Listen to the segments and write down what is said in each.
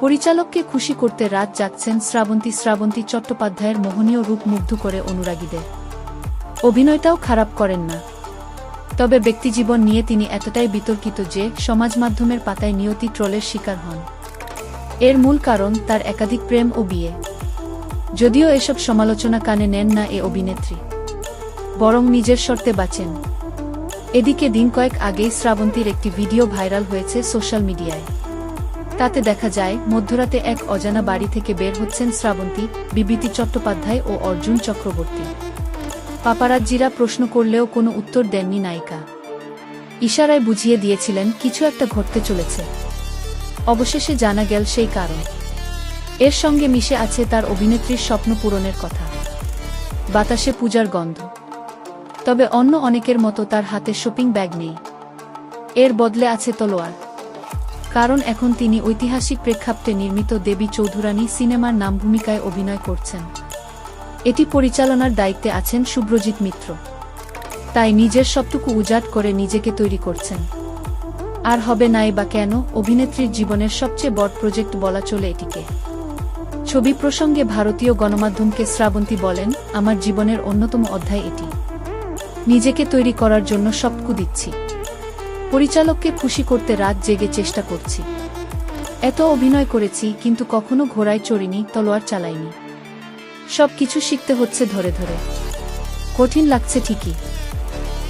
পরিচালককে খুশি করতে রাত জাগছেন শ্রাবন্তী শ্রাবন্তী চট্টোপাধ্যায়ের মোহনীয় রূপ মুগ্ধ করে অনুরাগীদের। অভিনয়টাও খারাপ করেন না। তবে ব্যক্তিজীবন নিয়ে তিনি এতটাই বিতর্কিত যে, সমাজ মাধ্যমের পাতায় নিয়তি ট্রলের শিকার হন। এর মূল কারণ তার একাধিক প্রেম ও বিয়ে। যদিও এসব সমালোচনা কানে নেন না এ অভিনেত্রী। বরং নিজের শর্তে বাঁচেন। এদিকে দিন কয়েক আগেই শ্রাবন্তীর একটি ভিডিও ভাইরাল হয়েছে সোশ্যাল মিডিয়ায়। তাতে দেখা যায়, মধ্যরাতে এক অজানা বাড়ি থেকে বের হচ্ছেন শ্রাবন্তী, বিবৃতি চট্টোপাধ্যায় ও অর্জুন চক্রবর্তী। পাপারাজ্জিরা প্রশ্ন করলেও কোনো উত্তর দেননি নায়িকা। ইশারায় বুঝিয়ে দিয়েছিলেন, কিছু একটা ঘটতে চলেছে। অবশেষে জানা গেল সেই কারণ। এর সঙ্গে মিশে আছে তার অভিনেত্রীর স্বপ্ন পূরণের কথা। বাতাসে পূজার গন্ধ। তবে অন্য অনেকের মতো তার হাতে শপিং ব্যাগ নেই। এর বদলে আছে তলোয়ার। কারণ এখন তিনি ঐতিহাসিক প্রেক্ষাপটে নির্মিত দেবী চৌধুরানী সিনেমার নাম ভূমিকায় অভিনয় করছেন। এটি পরিচালনার দায়িত্বে আছেন শুভ্রজিৎ মিত্র। তাই নিজের সবটুকু উজাট করে নিজেকে তৈরি করছেন। আর হবে নাই বা কেন, অভিনেত্রীর জীবনের সবচেয়ে বড় প্রজেক্ট বলা চলে এটিকে। ছবি প্রসঙ্গে ভারতীয় গণমাধ্যমকে শ্রাবন্তী বলেন, আমার জীবনের অন্যতম অধ্যায় এটি। নিজেকে তৈরি করার জন্য সবটুকু দিচ্ছি। পরিচালককে খুশি করতে রাত জেগে চেষ্টা করছি। এত অভিনয় করেছি, কিন্তু কখনো ঘোড়ায় চড়িনি, তলোয়ার চালাইনি। সব কিছু শিখতে হচ্ছে ধরে ধরে। কঠিন লাগছে ঠিকই।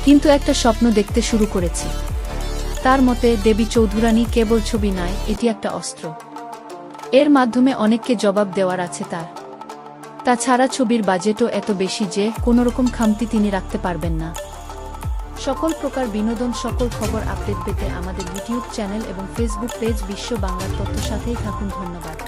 কিন্তু একটা স্বপ্ন দেখতে শুরু করেছি। তার মতে, দেবী চৌধুরানী কেবল ছবি নয়, এটি একটা অস্ত্র। এর মাধ্যমে অনেককে জবাব দেওয়ার আছে তার। তাছাড়া ছবির বাজেটও এত বেশি যে কোনোরকম খামতি তিনি রাখতে পারবেন না। সকল প্রকার বিনোদন, সকল খবর আপডেট পেতে আমাদের ইউটিউব চ্যানেল এবং ফেসবুক পেজ বিশ্ব বাংলার তথ্য সাথেই থাকুন। ধন্যবাদ।